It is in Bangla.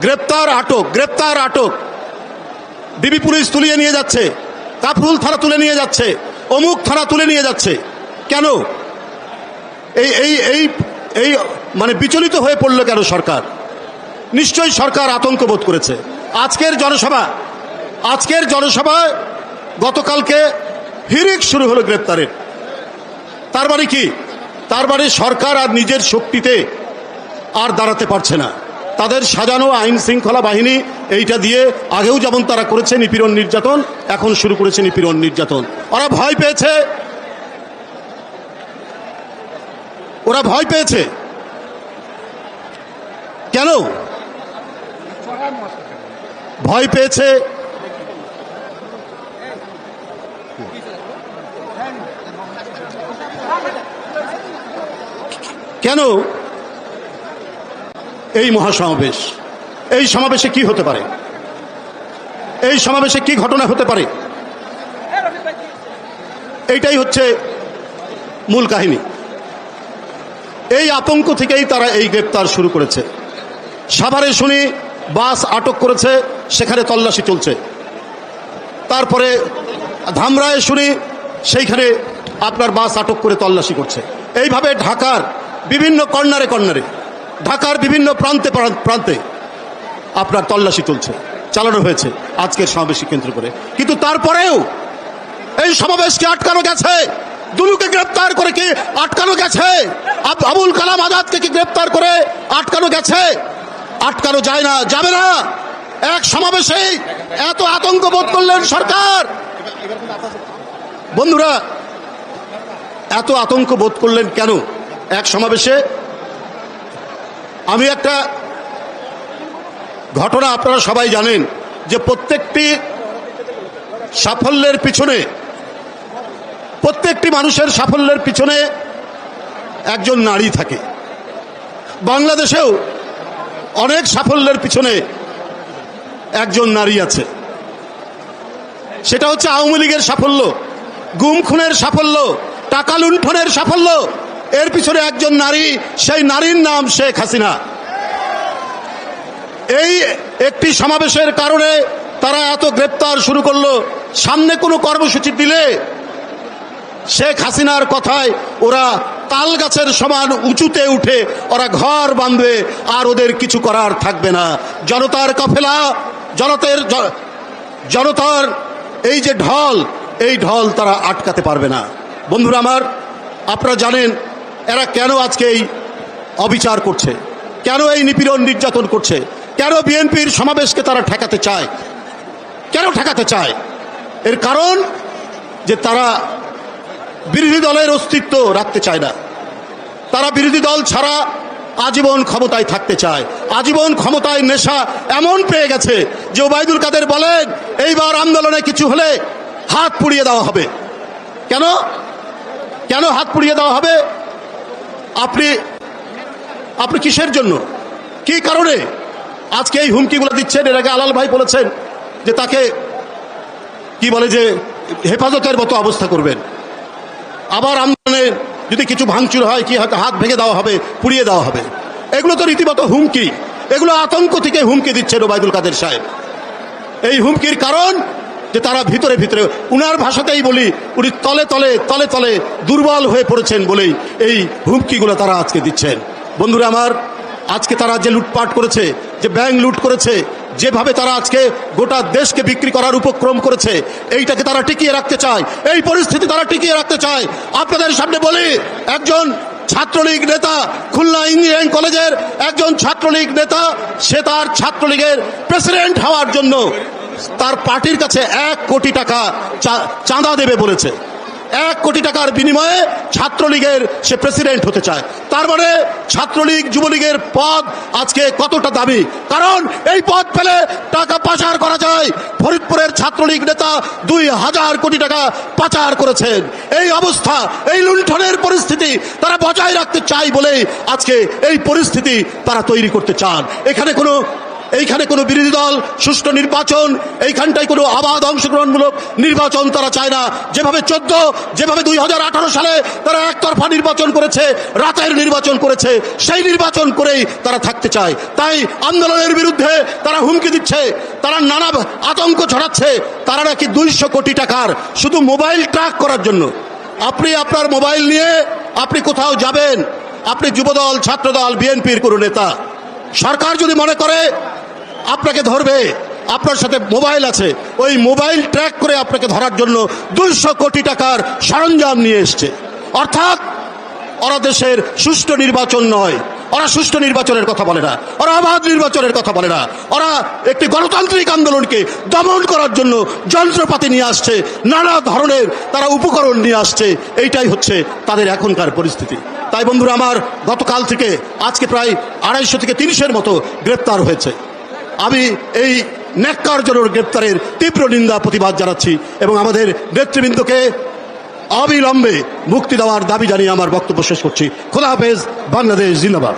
গ্রেপ্তার আটক গ্রেপ্তার আটক। ডিবি পুলিশ তুলিয়ে নিয়ে যাচ্ছে। কাফরুল থানা তুলে নিয়ে যাচ্ছে। অমুক থানা তুলে নিয়ে যাচ্ছে। কেন? এই এই এই এই মানে বিচলিত হয়ে পড়ল কেন সরকার? নিশ্চয়ই সরকার আতঙ্ক বোধ করেছে। আজকের জনসভা, আজকের জনসভায় গতকালকে হিরিক শুরু হলো গ্রেপ্তারের। তার মানে কি? তার মানে সরকার আর নিজের শক্তিতে আর দাঁড়াতে পারছে না। তাদের সাজানো আইন শৃঙ্খলা বাহিনী এইটা দিয়ে আগেও যেমন তারা করেছে নিপীড়ন নির্যাতন, এখন শুরু করেছে নিপীড়ন নির্যাতন। ওরা ভয় পেয়েছে। ওরা ভয় পেয়েছে। কেন? ভয় পেয়েছে। কেন? এই মহাসমাবেশ, এই সমাবেশে কি হতে পারে? এই সমাবেশে কি ঘটনা হতে পারে? এইটাই হচ্ছে মূল কাহিনী। এই আতঙ্ক থেকেই তারা এই গ্রেপ্তার শুরু করেছে। সাভারে শুনি বাস আটক করেছে, সেখানে তল্লাশি চলছে। তারপরে ধামরায় শুনি সেইখানে আপনার বাস আটক করে তল্লাশি করছে। এইভাবে ঢাকার বিভিন্ন কর্নারে কর্নারে ঢাকার বিভিন্ন প্রান্তে প্রান্তে আপনার তল্লাশি চলছে, চালানো হয়েছে আজকের সমাবেশী কেন্দ্র করে। কিন্তু তারপরেও এই সমাবেশকে আটকানো গেছে। দুলুকে গ্রেপ্তার করে কি আটকানো গেছে? আব- আবুল কালাম আজাদকে কি গ্রেপ্তার করে আটকানো গেছে? আটকানো যায় না, যাবে না। এক সমাবেশে এত আতঙ্ক বোধ করলেন সরকার। বন্ধুরা, এত আতঙ্ক বোধ করলেন কেন? এক সমাবেশে আমি একটা ঘটনা আপনারা সবাই জানেন যে প্রত্যেকটি সাফল্যের পিছনে, প্রত্যেকটি মানুষের সাফল্যের পিছনে একজন নারী থাকে। বাংলাদেশেও অনেক সাফল্যের পিছনে একজন নারী আছে। সেটা হচ্ছে আওয়ামী লীগের সাফল্য, গুম খুনের সাফল্য, টাকা লুণ্ঠনের সাফল্য। এর পিছনে একজন নারী, সেই নারীর নাম শেখ হাসিনা। এই একটি সমাবেশের কারণে তারা এত গ্রেপ্তার শুরু করল। সামনে কোনো কর্মসূচি দিলে শেখ হাসিনার কথায় ওরা তাল গাছের সমান উঁচুতে উঠে ওরা ঘর বাঁধবে, আর ওদের কিছু করার থাকবে না। জনতার কাফেলা, জনতের জনতার এই যে ঢল, এই ঢল তারা আটকাতে পারবে না। বন্ধুরা আমার, আপনারা জানেন এরা কেন আজকে এই অবিচার করছে? কেন এই নিপীড়ন নির্যাতন করছে? কেন বিএনপির সমাবেশকে তারা ঠেকাতে চায়? কেন ঠেকাতে চায়? এর কারণ যে তারা বিরোধী দলের অস্তিত্ব রাখতে চায় না। তারা বিরোধী দল ছাড়া আজীবন ক্ষমতায় থাকতে চায়। আজীবন ক্ষমতায় নেশা এমন পেয়ে গেছে যে ওবায়দুল কাদের বলেন, এইবার আন্দোলনে কিছু হলে হাত পুড়িয়ে দেওয়া হবে। কেন? কেন হাত পুড়িয়ে দেওয়া হবে? আপনি আপনি কিসের জন্য? কি কারণে? আজকে এই হুমকিগুলো দিচ্ছেন, এর আগে আলাল ভাই বলেছেন যে তাকে, কি বলে যে, হেফাজতের মতো অবস্থা করবেন। আবার আন্দোলনে যদি কিছু ভাঙচুর হয়, কি হয়তো হাত ভেঙে দেওয়া হবে, পুড়িয়ে দেওয়া হবে। এগুলো তো রীতিমতো হুমকি। এগুলো আতঙ্ক থেকে হুমকি দিচ্ছেন ওবায়দুল কাদের সাহেব। এই হুমকির কারণ যে তারা ভিতরে ভিতরে, উনার ভাষাতেই বলি, উনি তলে তলে তলে তলে দুর্বল হয়ে পড়েছেন বলেই এই হুমকিগুলো তারা আজকে দিচ্ছেন। বন্ধুরা আমার, আজকে তারা যে লুটপাট করেছে, যে ব্যাংক লুট করেছে, যেভাবে তারা আজকে গোটা দেশকে বিক্রি করার উপক্রম করেছে, এইটাকে তারা টিকিয়ে রাখতে চায়, এই পরিস্থিতি তারা টিকিয়ে রাখতে চায়। আপনাদের সামনে বলি, একজন ছাত্রলীগ নেতা খুলনা ইঞ্জিনিয়ারিং কলেজের একজন ছাত্রলীগ নেতা, সে তার ছাত্রলীগের প্রেসিডেন্ট হওয়ার জন্য তার পার্টির কাছে এক কোটি টাকা চাঁদা দেবে বলেছে। এক কোটি টাকার বিনিময়ে ছাত্রলীগের সে প্রেসিডেন্ট হতে চায়। তার মানে ছাত্রলীগ যুবলীগের পদ আজকে কতটা দাবি কারণ এই পদ পেলে টাকা পাচার করা যায়। ফরিদপুরের ছাত্রলীগ নেতা দুই হাজার কোটি টাকা পাচার করেছেন। এই অবস্থা, এই লুণ্ঠনের পরিস্থিতি তারা বজায় রাখতে চায় বলেই আজকে এই পরিস্থিতি তারা তৈরি করতে চান। এখানে কোনো এইখানে কোনো বিরোধী দল, সুষ্ঠু নির্বাচন, এইখানটায় কোনো আবাদ অংশগ্রহণমূলক নির্বাচন তারা চায় না। যেভাবে চোদ্দ, যেভাবে দুই হাজার আঠারো সালে তারা একতরফা নির্বাচন করেছে, রাতের নির্বাচন করেছে, সেই নির্বাচন করেই তারা থাকতে চায়। তাই আন্দোলনের বিরুদ্ধে তারা হুমকি দিচ্ছে, তারা নানা আতঙ্ক ছড়াচ্ছে, তারা নাকি দুইশো কোটি টাকার শুধু মোবাইল ট্র্যাক করার জন্য। আপনি আপনার মোবাইল নিয়ে আপনি কোথাও যাবেন, আপনি যুবদল, ছাত্রদল, বিএনপির কোনো নেতা। সরকার যদি মনে করে আপনাকে ধরবে, আপনার সাথে মোবাইল আছে, ওই মোবাইল ট্র্যাক করে আপনাকে ধরার জন্য দুইশো কোটি টাকার সরঞ্জাম নিয়ে এসছে। অর্থাৎ, ওরা দেশের সুষ্ঠু নির্বাচন নয়, ওরা সুষ্ঠু নির্বাচনের কথা বলে না, ওরা অবাধ নির্বাচনের কথা বলে না, ওরা একটি গণতান্ত্রিক আন্দোলনকে দমন করার জন্য যন্ত্রপাতি নিয়ে আসছে, নানা ধরনের তারা উপকরণ নিয়ে আসছে, এইটাই হচ্ছে তাদের এখনকার পরিস্থিতি। তাই বন্ধুরা, আমার গতকাল থেকে আজকে প্রায় আড়াইশো থেকে তিনশের মতো গ্রেপ্তার হয়েছে। আমি এই ন্যাক্কারজনক গ্রেপ্তারের তীব্র নিন্দা, প্রতিবাদ জানাচ্ছি এবং আমাদের নেতৃবৃন্দকে অবিলম্বে মুক্তি দেওয়ার দাবি জানিয়ে আমার বক্তব্য শেষ করছি। খোলা হাফেজ, বাংলাদেশ জিন্দাবাদ।